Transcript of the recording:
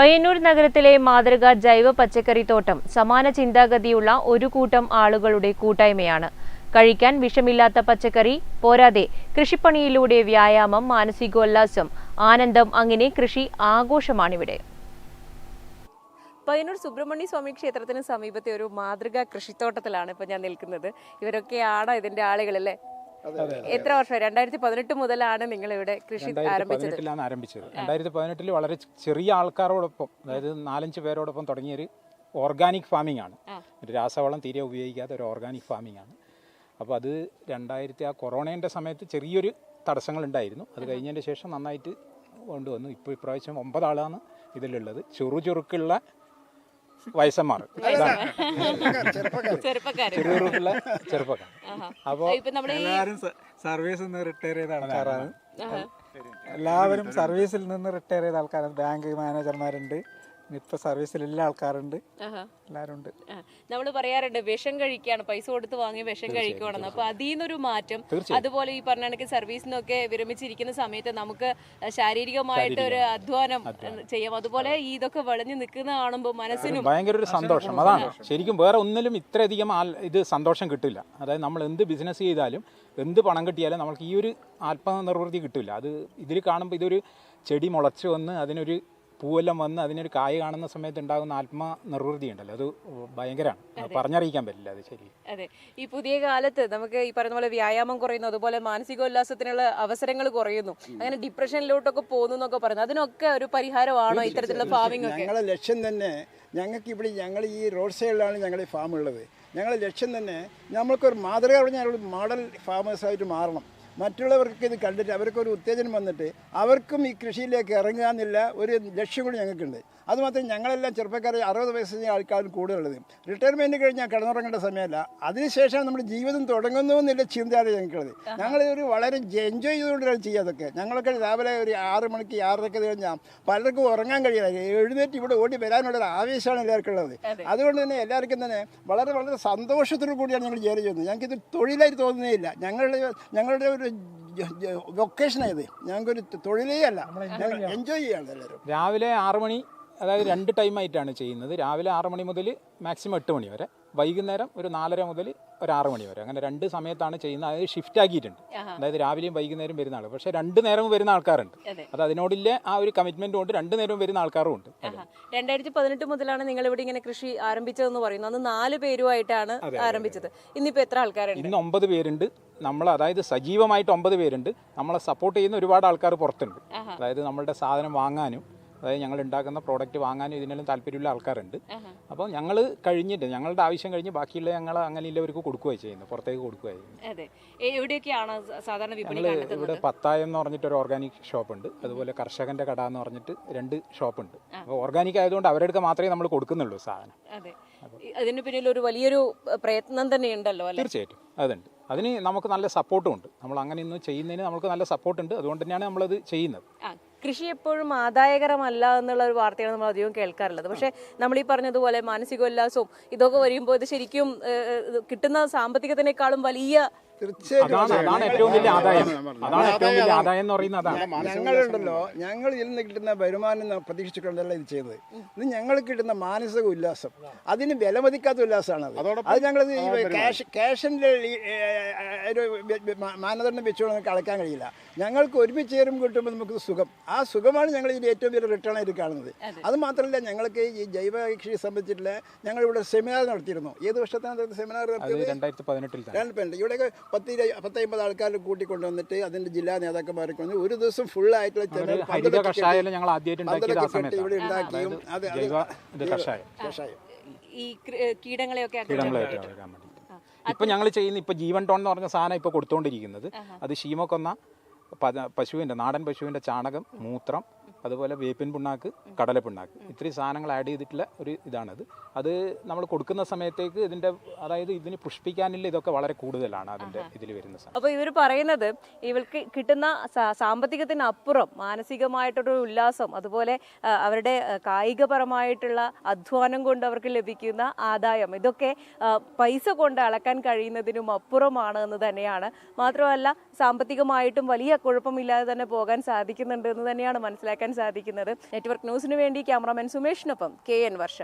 പയ്യന്നൂർ നഗരത്തിലെ മാതൃക ജൈവ പച്ചക്കറി തോട്ടം സമാന ചിന്താഗതിയുള്ള ഒരു കൂട്ടം ആളുകളുടെ കൂട്ടായ്മയാണ്. കഴിക്കാൻ വിഷമില്ലാത്ത പച്ചക്കറി പോരാതെ കൃഷിപ്പണിയിലൂടെ വ്യായാമം മാനസികോല്ലാസം ആനന്ദം അങ്ങനെ കൃഷി ആഘോഷമാണിവിടെ. പയ്യന്നൂർ സുബ്രഹ്മണ്യ സ്വാമി ക്ഷേത്രത്തിന് സമീപത്തെ ഒരു മാതൃകാ കൃഷിത്തോട്ടത്തിലാണ് ഇപ്പോൾ ഞാൻ നിൽക്കുന്നത്. ഇവരൊക്കെയാണ് ഇതിന്റെ ആളുകളല്ലേ? എത്ര വർഷം? രണ്ടായിരത്തി പതിനെട്ട് മുതലാണ് നിങ്ങൾ ഇവിടെ കൃഷി പതിനെട്ടിലാണ് ആരംഭിച്ചത്. രണ്ടായിരത്തി പതിനെട്ടിൽ വളരെ ചെറിയ ആൾക്കാരോടൊപ്പം അതായത് നാലഞ്ച് പേരോടൊപ്പം തുടങ്ങിയൊരു ഓർഗാനിക് ഫാമിംഗ് ആണ്. ഒരു രാസവളം തീരെ ഉപയോഗിക്കാത്ത ഒരു ഓർഗാനിക് ഫാമിംഗ് ആണ്. അപ്പോൾ അത് രണ്ടായിരത്തി ആ കൊറോണേന്റെ സമയത്ത് ചെറിയൊരു തടസ്സങ്ങൾ ഉണ്ടായിരുന്നു അത് കഴിഞ്ഞതിന്റെ ശേഷം നന്നായിട്ട് കൊണ്ടുവന്നു. ഇപ്പോൾ ഇപ്രാവശ്യം ഒമ്പതാളാണ് ഇതിലുള്ളത്. ചെറു ചുറുക്കുള്ള വയസ്സന്മാർ. ചെറുപ്പക്കാര്. ചെറുചുറുക്കുള്ള ചെറുപ്പക്കാർ. അപ്പോൾ സർവീസിൽ നിന്ന് റിട്ടയർ ചെയ്ത ആൾക്കാരാണ് എല്ലാവരും സർവീസിൽ നിന്ന് റിട്ടയർ ചെയ്ത ആൾക്കാരാണ്. ബാങ്ക് മാനേജർമാരുണ്ട്. ഇപ്പൊ എല്ലാ ആൾക്കാരുണ്ട്. എല്ലാരും എല്ലാവരും ഉണ്ട് നമ്മൾ പറയാറുണ്ട് വിഷം കഴിക്കുകയാണ് പൈസ കൊടുത്ത് വാങ്ങി വിഷം കഴിക്കുവാണെന്ന്. അപ്പൊ അതിൽ നിന്നൊരു മാറ്റം. അതുപോലെ ഈ പറഞ്ഞ കണക്ക് സർവീസിൽ നിന്നൊക്കെ വിരമിച്ചിരിക്കുന്ന സമയത്ത് നമുക്ക് ശാരീരികമായിട്ട് ഒരു അധ്വാനം ചെയ്യാം. അതുപോലെ ഇതൊക്കെ വളഞ്ഞു നിൽക്കുന്ന കാണുമ്പോൾ മനസ്സിനും ഭയങ്കര ഒരു സന്തോഷം. അതാണ്. ശരിക്കും വേറെ ഒന്നിലും ഇത്രയധികം ഇത് സന്തോഷം കിട്ടില്ല. അതായത് നമ്മൾ എന്ത് ബിസിനസ് ചെയ്താലും എന്ത് പണം കിട്ടിയാലും നമുക്ക് ഈ ഒരു ആത്മനിർവൃത്തി കിട്ടില്ല. അത് ഇതിൽ കാണുമ്പോൾ ഇതൊരു ചെടി മുളച്ച് വന്ന് അതിനൊരു പൂവെല്ലാം വന്ന് അതിനൊരു കായ് കാണുന്ന സമയത്ത് ഉണ്ടാകുന്ന ആത്മ നിർവൃതി ഉണ്ടല്ലോ. അത് ഭയങ്കരമാണ്. പറഞ്ഞറിയിക്കാൻ പറ്റില്ല അത് ശരി. അതെ. ഈ പുതിയ കാലത്ത് നമുക്ക് ഈ പറയുന്ന പോലെ വ്യായാമം കുറയുന്നു അതുപോലെ മാനസികോല്ലാസത്തിനുള്ള അവസരങ്ങൾ കുറയുന്നു. അങ്ങനെ ഡിപ്രഷനിലോട്ടൊക്കെ പോകുന്നു എന്നൊക്കെ പറയുന്നു. അതിനൊക്കെ ഒരു പരിഹാരമാണോ ഇത്തരത്തിലുള്ള ഫാമിംഗ് ഞങ്ങളുടെ ലക്ഷ്യം തന്നെ ഞങ്ങൾക്ക് ഇവിടെ ഞങ്ങൾ ഈ റോഡ് സൈഡിലാണ് ഞങ്ങളുടെ ഈ ഫാം ഉള്ളത് ഞങ്ങളുടെ ലക്ഷ്യം തന്നെ നമ്മൾക്കൊരു മാതൃക പറഞ്ഞാൽ മോഡൽ ഫാമേഴ്സായിട്ട് മാറണം. മറ്റുള്ളവർക്ക് ഇത് കണ്ടിട്ട് അവർക്കൊരു ഉത്തേജനം വന്നിട്ട് അവർക്കും ഈ കൃഷിയിലേക്ക് ഇറങ്ങുക എന്നുള്ള ഒരു ലക്ഷ്യം കൂടി ഞങ്ങൾക്കുണ്ട്. അതുമാത്രം ഞങ്ങളെല്ലാം ചെറുപ്പക്കാർ അറുപത് വയസ്സിന് ആൾക്കാരും കൂടുതലുള്ളത്. റിട്ടയർമെന്റ് കഴിഞ്ഞാൽ കിടന്നുറങ്ങേണ്ട സമയമല്ല. അതിനുശേഷം നമ്മുടെ ജീവിതം തുടങ്ങുന്നു എന്നുള്ള ചിന്തയാണ് ഞങ്ങൾക്കുള്ളത്. ഞങ്ങൾ ഒരു വളരെ എൻജോയ് ചെയ്തുകൊണ്ടാണ് ചെയ്യാതൊക്കെ ഞങ്ങളൊക്കെ രാവിലെ ഒരു ആറ് മണിക്ക് ആറരയ്ക്ക് കഴിഞ്ഞാൽ പലർക്കും ഉറങ്ങാൻ കഴിയില്ല. എഴുന്നേറ്റ് ഇവിടെ ഓടി വരാനുള്ള ആവേശമാണ് എല്ലാവർക്കും ഉള്ളത്. അതുകൊണ്ട് തന്നെ എല്ലാവർക്കും തന്നെ വളരെ വളരെ സന്തോഷത്തോടു കൂടിയാണ് ഞങ്ങൾ ജോലി ചെയ്യുന്നത്. ഞങ്ങൾക്കിത് തൊഴിലായി തോന്നുന്നേ ഇല്ല. ഞങ്ങളുടെ ഞങ്ങളുടെ ഒരു വൊക്കേഷനായത് ഞങ്ങൾക്കൊരു തൊഴിലേ അല്ല. എൻജോയ് ചെയ്യാണ് എല്ലാവരും. രാവിലെ ആറ് മണി അതായത് രണ്ട് ടൈമായിട്ടാണ് ചെയ്യുന്നത്. രാവിലെ ആറ് മണി മുതൽ മാക്സിമം എട്ട് മണി വരെ. വൈകുന്നേരം ഒരു നാലര മുതൽ ഒരു ആറ് മണി വരെ. അങ്ങനെ രണ്ട് സമയത്താണ് ചെയ്യുന്നത്. അതായത് ഷിഫ്റ്റ് ആക്കിയിട്ടുണ്ട്. അതായത് രാവിലെയും വൈകുന്നേരം വരുന്ന ആൾ പക്ഷേ രണ്ട് നേരവും വരുന്ന ആൾക്കാരുണ്ട്. അതെ. അത് അതിനോടില്ല ആ ഒരു കമ്മിറ്റ്മെന്റ് കൊണ്ട് രണ്ട് നേരവും വരുന്ന ആൾക്കാരും ഉണ്ട്. രണ്ടായിരത്തി പതിനെട്ട് മുതലാണ് നിങ്ങൾ ഇവിടെ ഇങ്ങനെ കൃഷി ആരംഭിച്ചതെന്ന് പറയുന്നു അന്ന് നാല് പേരുമായിട്ടാണ് ആരംഭിച്ചത്. ഇന്നിപ്പോ എത്ര ആൾക്കാരുണ്ട്? ഇന്ന് ഒമ്പത് പേരുണ്ട്. നമ്മൾ അതായത് സജീവമായിട്ട് ഒമ്പത് പേരുണ്ട്. നമ്മളെ സപ്പോർട്ട് ചെയ്യുന്ന ഒരുപാട് ആൾക്കാർ പുറത്തുണ്ട്. അതായത് നമ്മളുടെ സാധനം വാങ്ങാനും അതായത് ഞങ്ങൾ ഉണ്ടാക്കുന്ന പ്രോഡക്റ്റ് വാങ്ങാനും ഇതിനെല്ലാം താല്പര്യമുള്ള ആൾക്കാരുണ്ട്. അപ്പോൾ ഞങ്ങൾ കഴിഞ്ഞിട്ട് ഞങ്ങളുടെ ആവശ്യം കഴിഞ്ഞ് ബാക്കിയുള്ള ഞങ്ങൾ അങ്ങനെ അങ്ങനെയുള്ളവർക്ക് കൊടുക്കുകയാണ് ചെയ്യുന്നത് പുറത്തേക്ക് കൊടുക്കുകയാണ് അതെ. എവിടെയൊക്കെയാണ് സാധാരണ ഞങ്ങൾ ഇവിടെ പത്തായം എന്ന് പറഞ്ഞിട്ട് ഒരു ഓർഗാനിക് ഷോപ്പുണ്ട് അതുപോലെ കർഷകന്റെ കട എന്ന് പറഞ്ഞിട്ട് രണ്ട് ഷോപ്പ് ഉണ്ട്. അപ്പോൾ ഓർഗാനിക് ആയതുകൊണ്ട് അവരുടെ അടുത്ത് മാത്രമേ നമ്മൾ കൊടുക്കുന്നുള്ളൂ സാധനം. അതിന് പിന്നിൽ ഒരു വലിയൊരു പ്രയത്നം തന്നെ ഉണ്ടല്ലോ തീർച്ചയായിട്ടും. അതുണ്ട്. അതിന് നമുക്ക് നല്ല സപ്പോർട്ടും ഉണ്ട്. നമ്മൾ അങ്ങനെ ഒന്നും ചെയ്യുന്നതിന് നമുക്ക് നല്ല സപ്പോർട്ട് ഉണ്ട്. അതുകൊണ്ട് തന്നെയാണ് നമ്മളത് ചെയ്യുന്നത്. കൃഷി എപ്പോഴും ആദായകരമല്ല എന്നുള്ള ഒരു വാർത്തയാണ് നമ്മൾ അധികം കേൾക്കാറുള്ളത്. പക്ഷേ നമ്മൾ ഈ പറഞ്ഞതുപോലെ മാനസികോല്ലാസവും ഇതൊക്കെ വരുമ്പോൾ ഇത് ശരിക്കും കിട്ടുന്ന സാമ്പത്തികത്തിനേക്കാളും വലിയ തീർച്ചയായിട്ടും അതാണ് അതാണ് ഏറ്റവും വലിയ ആദായം. അതാണ് ഏറ്റവും വലിയ ആദായം എന്ന് പറയുന്നത് അതാണ്. ഞങ്ങളുണ്ടല്ലോ ഞങ്ങൾ ഇതിൽ നിന്ന് കിട്ടുന്ന വരുമാനം പ്രതീക്ഷിച്ചിട്ടുണ്ടല്ലോ ഇത് ചെയ്തത്. ഇത് ഞങ്ങൾക്ക് കിട്ടുന്ന മാനസിക ഉല്ലാസം. അതിന് വിലമതിക്കാത്ത ഉല്ലാസമാണ് അത് അത് ഞങ്ങൾ ക്യാഷ് ക്യാഷിന്റെ ഒരു മാനദണ്ഡം വെച്ചുകൊണ്ട് നമുക്ക് അളക്കാൻ കഴിയില്ല. ഞങ്ങൾക്ക് ഒരുമിച്ച് ചേരും കിട്ടുമ്പോൾ നമുക്ക് സുഖം. ആ സുഖമാണ് ഞങ്ങൾ ഇതിൽ ഏറ്റവും വലിയ റിട്ടേൺ ആയിട്ട് കാണുന്നത്. അത്. മാത്രമല്ല ഞങ്ങൾക്ക് ഈ ജൈവ കൃഷിയെ സംബന്ധിച്ചിട്ടുള്ള ഞങ്ങൾ ഇവിടെ സെമിനാർ നടത്തിയിരുന്നു. ഏത് വർഷത്താണ് സെമിനാർ നടത്തിയത്? രണ്ടായിരത്തി പതിനെട്ടിൽ ഇവിടെ പത്ത് പത്തൈമ്പത് ആൾക്കാരെ ആൾക്കാർ കൂട്ടിക്കൊണ്ടുവന്നിട്ട് അതിന്റെ ജില്ലാ നേതാക്കന്മാരൊക്കെ വന്ന് ഒരു ദിവസം ഫുൾ ആയിട്ടുള്ള പന്തലൊക്കെ ഇവിടെ ഉണ്ടാക്കിയും അത് കഷായം. കഷായം. ഈ കീടങ്ങളെയൊക്കെ ഇപ്പൊ ഞങ്ങൾ ചെയ്യുന്ന ഇപ്പൊ ജീവൻ ടോൺ എന്ന് പറഞ്ഞ സാധനം ഇപ്പൊ കൊടുത്തുകൊണ്ടിരിക്കുന്നത് അത് ഷീമക്കൊന്ന പശുവിന്റെ നാടൻ പശുവിന്റെ ചാണകം മൂത്രം അതുപോലെ വേപ്പിൻ പിണ്ണാക്ക് കടല പിണ്ണാക്ക്. ഇത്രയും സാധനങ്ങൾ ആഡ് ചെയ്തിട്ടുള്ള ഒരു ഇതാണത്. അത് നമ്മൾ കൊടുക്കുന്ന സമയത്തേക്ക് ഇതിന്റെ അതായത് ഇതിന് പുഷ്പിക്കാനില്ല ഇതൊക്കെ വളരെ കൂടുതലാണ് അതിന്റെ ഇതിൽ വരുന്ന സാധനം. അപ്പൊ ഇവർ പറയുന്നത് ഇവർക്ക് കിട്ടുന്ന സാമ്പത്തികത്തിനപ്പുറം മാനസികമായിട്ടൊരു ഉല്ലാസം അതുപോലെ അവരുടെ കായികപരമായിട്ടുള്ള അധ്വാനം കൊണ്ട് അവർക്ക് ലഭിക്കുന്ന ആദായം ഇതൊക്കെ പൈസ കൊണ്ട് അളക്കാൻ കഴിയുന്നതിനും അപ്പുറമാണ് എന്ന് തന്നെയാണ്. മാത്രമല്ല സാമ്പത്തികമായിട്ടും വലിയ കുഴപ്പമില്ലാതെ തന്നെ പോകാൻ സാധിക്കുന്നുണ്ട് എന്ന് തന്നെയാണ് മനസ്സിലാക്കാൻ സാധിക്കുന്നത്. നെറ്റ്വർക്ക് ന്യൂസിന് വേണ്ടി ക്യാമറാമാൻ സുമേഷിനൊപ്പം കെ എൻ വർഷ.